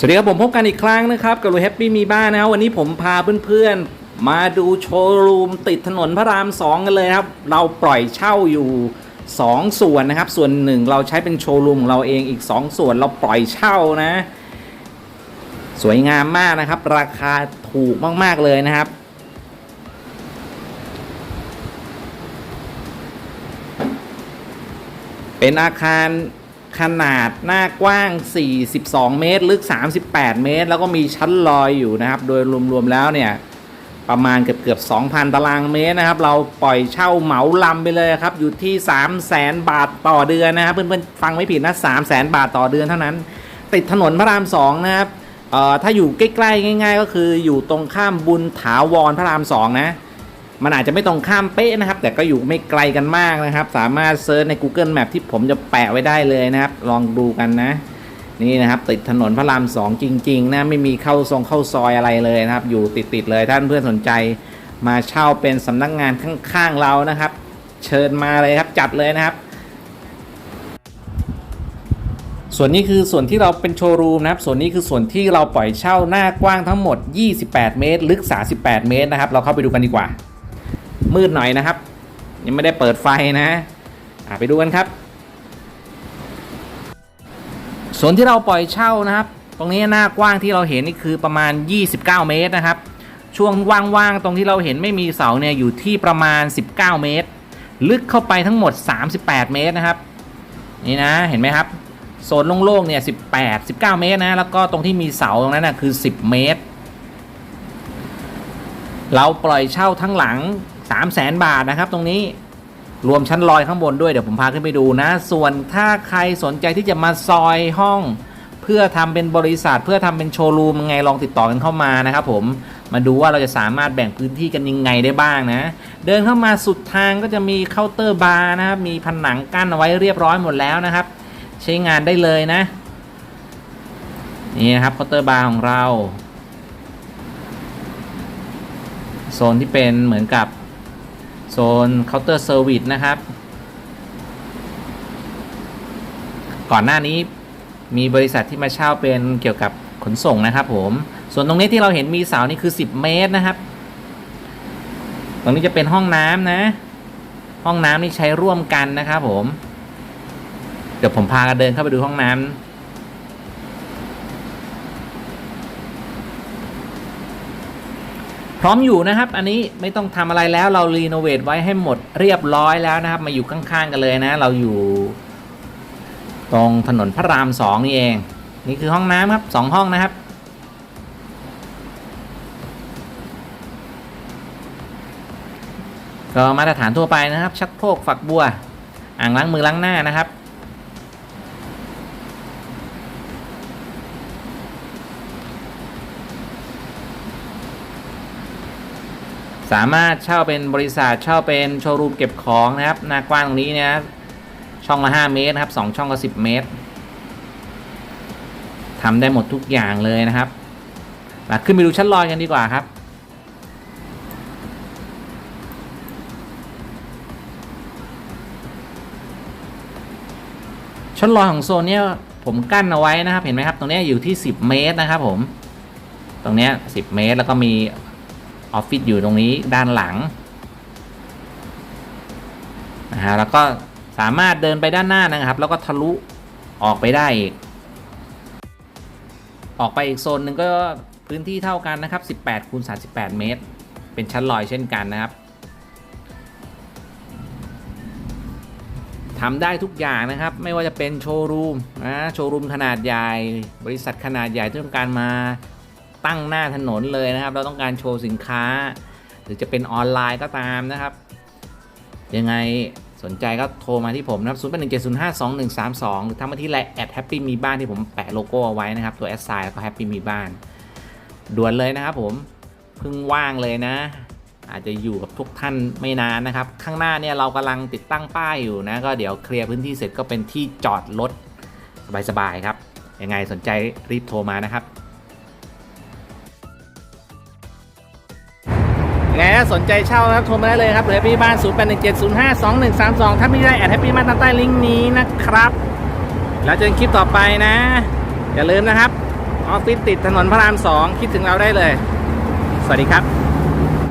สวัสดีครับผมพบกันอีกครั้งนะครับกับรูแฮปปี้มีบ้านนะครับวันนี้ผมพาเพื่อนๆ มาดูโชว์รูมติดถนนพระรามสองกันเลยครับ เราปล่อยเช่าอยู่ 2 ส่วนนะครับ ส่วนหนึ่งเราใช้เป็นโชว์รูมของเราเองอีก 2 ส่วนเราปล่อยเช่านะ สวยงามมากนะครับ ราคาถูกมากๆเลยนะครับ เป็นอาคาร ขนาดหน้ากว้าง 42 เมตร ลึก 38 เมตร แล้วก็มีชั้นลอยอยู่นะครับ โดยรวมๆแล้วเนี่ย ประมาณเกือบเกือบ 2,000 ตารางเมตรนะครับ เราปล่อยเช่าเหมาลำไปเลยครับ อยู่ที่ 3 0 0แสนบาทต่อเดือนนะครับ เพื่อนๆ ฟังไม่ผิดนะ 3 0 0แสนบาทต่อเดือนเท่านั้น ติดถนนพระราม 2 นะครับ เอ่อ ถ้าอยู่ใกล้ๆ ง่าย ๆ ก็คืออยู่ตรงข้ามบุญถาวรพระราม 2 นะ มันอาจจะไม่ตรงข้ามเป๊ะนะครับ แต่ก็อยู่ไม่ไกลกันมากนะครับ สามารถเซิร์ชใน Google Map ที่ผมจะแปะไว้ได้เลยนะครับ ลองดูกันนะ นี่นะครับ ติดถนนพระรามสองจริง ๆ นะ ไม่มีเข้าทรงเข้าซอยอะไรเลยนะครับ อยู่ติดๆเลยท่านเพื่อนสนใจ มาเช่าเป็นสำนักงานข้างๆเรานะครับ เชิญมาเลยครับจัดเลยนะครับส่วนนี้คือส่วนที่เราเป็นโชว์รูมนะครับ ส่วนนี้คือส่วนที่เราปล่อยเช่าหน้ากว้างทั้งหมด 28 เมตร ลึก 38 เมตรนะครับ เราเข้าไปดูกันดีกว่า มืดหน่อยนะครับ ยังไม่ได้เปิดไฟนะไปดูกันครับ ส่วนที่เราปล่อยเช่านะครับ ตรงนี้หน้ากว้างที่เราเห็นนี่คือประมาณ 29 เมตรนะครับ ช่วงว่างๆตรงที่เราเห็นไม่มีเสาเนี่ยอยู่ที่ประมาณ 19 เมตร ลึกเข้าไปทั้งหมด 38 เมตรนะครับ นี่นะเห็นไหมครับโซนโล่งๆเนี่ย18 19 เมตรนะแล้วก็ตรงที่มีเสาตรงนั้นนะคือ 10 เมตร เราปล่อยเช่าทั้งหลัง 3 0 0แสนบาทนะครับตรงนี้รวมชั้นลอยข้างบนด้วยเดี๋ยวผมพาขึ้นไปดูนะ ส่วนถ้าใครสนใจที่จะมาซอยห้อง เพื่อทำเป็นบริษัท เพื่อทำเป็นโชว์รูมยังไงลองติดต่อกันเข้ามานะครับผมมาดูว่าเราจะสามารถแบ่งพื้นที่กันยังไงได้บ้างนะ เดินเข้ามาสุดทางก็จะมีเคาน์เตอร์บาร์นะครับมีผนังกั้นเอาไว้เรียบร้อยหมดแล้วนะครับ ใช้งานได้เลยนะนี่นะครับเคาน์เตอร์บาร์ของเราโซนที่เป็นเหมือนกับ ซนเคาน์เตอร์เซอร์วิสนะครับ ก่อนหน้านี้มีบริษัทที่มาเช่าเป็นเกี่ยวกับขนส่งนะครับผม ส่วนตรงนี้ที่เราเห็นมีเสานี่คือ 10 เมตรนะครับ ตรงนี้จะเป็นห้องน้ำนะ ห้องน้ำนี่ใช้ร่วมกันนะครับผม เดี๋ยวผมพากันเดินเข้าไปดูห้องน้ำ พร้อมอยู่นะครับ อันนี้ไม่ต้องทำอะไรแล้วเรารีโนเวทไว้ให้หมดเรียบร้อยแล้วนะครับ มาอยู่ข้างๆกันเลยนะ เราอยู่ ตรงถนนพระรามสองนี่เอง นี่คือห้องน้ำครับสองห้องนะครับ ก็มาตรฐานทั่วไปนะครับ ชักโครกฝักบัว อ่างล้างมือล้างหน้านะครับ สามารถเช่าเป็นบริษัทเช่าเป็นโชว์รูมเก็บของนะครับหน้ากว้างตรงนี้เนะช่องละ 5 เมตรนะครับ2ช่องละ10 เมตรทำได้หมดทุกอย่างเลยนะครับมาขึ้นไปดูชั้นลอยกันดีกว่าครับชั้นลอยของโซนเนี้ยผมกั้นเอาไว้นะครับ เห็นไหมครับ ตรงนี้อยู่ที่ 10 เมตรนะครับผม ตรงนี้10 เมตรแล้วก็มี ออฟฟิศอยู่ตรงนี้ด้านหลังนะฮะแล้วก็สามารถเดินไปด้านหน้านะครับ แล้วก็ทะลุออกไปได้อีกออกไปอีกโซนหนึ่งก็พื้นที่เท่ากันนะครับ 18คูณ38 เมตร เป็นชั้นลอยเช่นกันนะครับทำได้ทุกอย่างนะครับ ไม่ว่าจะเป็นโชว์รูมนะโชว์รูมขนาดใหญ่ บริษัทขนาดใหญ่ที่ต้องการมา ตั้งหน้าถนนเลยนะครับ เราต้องการโชว์สินค้า หรือจะเป็นออนไลน์ก็ตามนะครับ ยังไงสนใจก็โทรมาที่ผมนะครับ 0 8 1 7 0 5 2 1 3 2 หรือทางมาที่ไลน์แอดแฮปปี้มีบ้านที่ผมแปะโลโก้เอาไว้นะครับ ตัวแอดไซน์แล้วก็แฮปปี้มีบ้าน ด่วนเลยนะครับผมเพิ่งว่างเลยนะ อาจจะอยู่กับทุกท่านไม่นานนะครับ ข้างหน้าเนี่ยเรากำลังติดตั้งป้ายอยู่นะ ก็เดี๋ยวเคลียร์พื้นที่เสร็จก็เป็นที่จอดรถสบายๆครับ ยังไงสนใจรีบโทรมานะครับ ไงถ้าสนใจเช่านะครับโทรมาได้เลยครับหรือแฮปปี้บ้าน 0 8 1 7 0 5 2 1 3 2 ถ้าไม่ได้แอดแฮปปี้บ้านตามใต้ลิงก์นี้นะครับ แล้วเจอกันคลิปต่อไปนะ อย่าลืมนะครับออฟฟิศติดถนนพระรามสองคิดถึงเราได้เลย สวัสดีครับ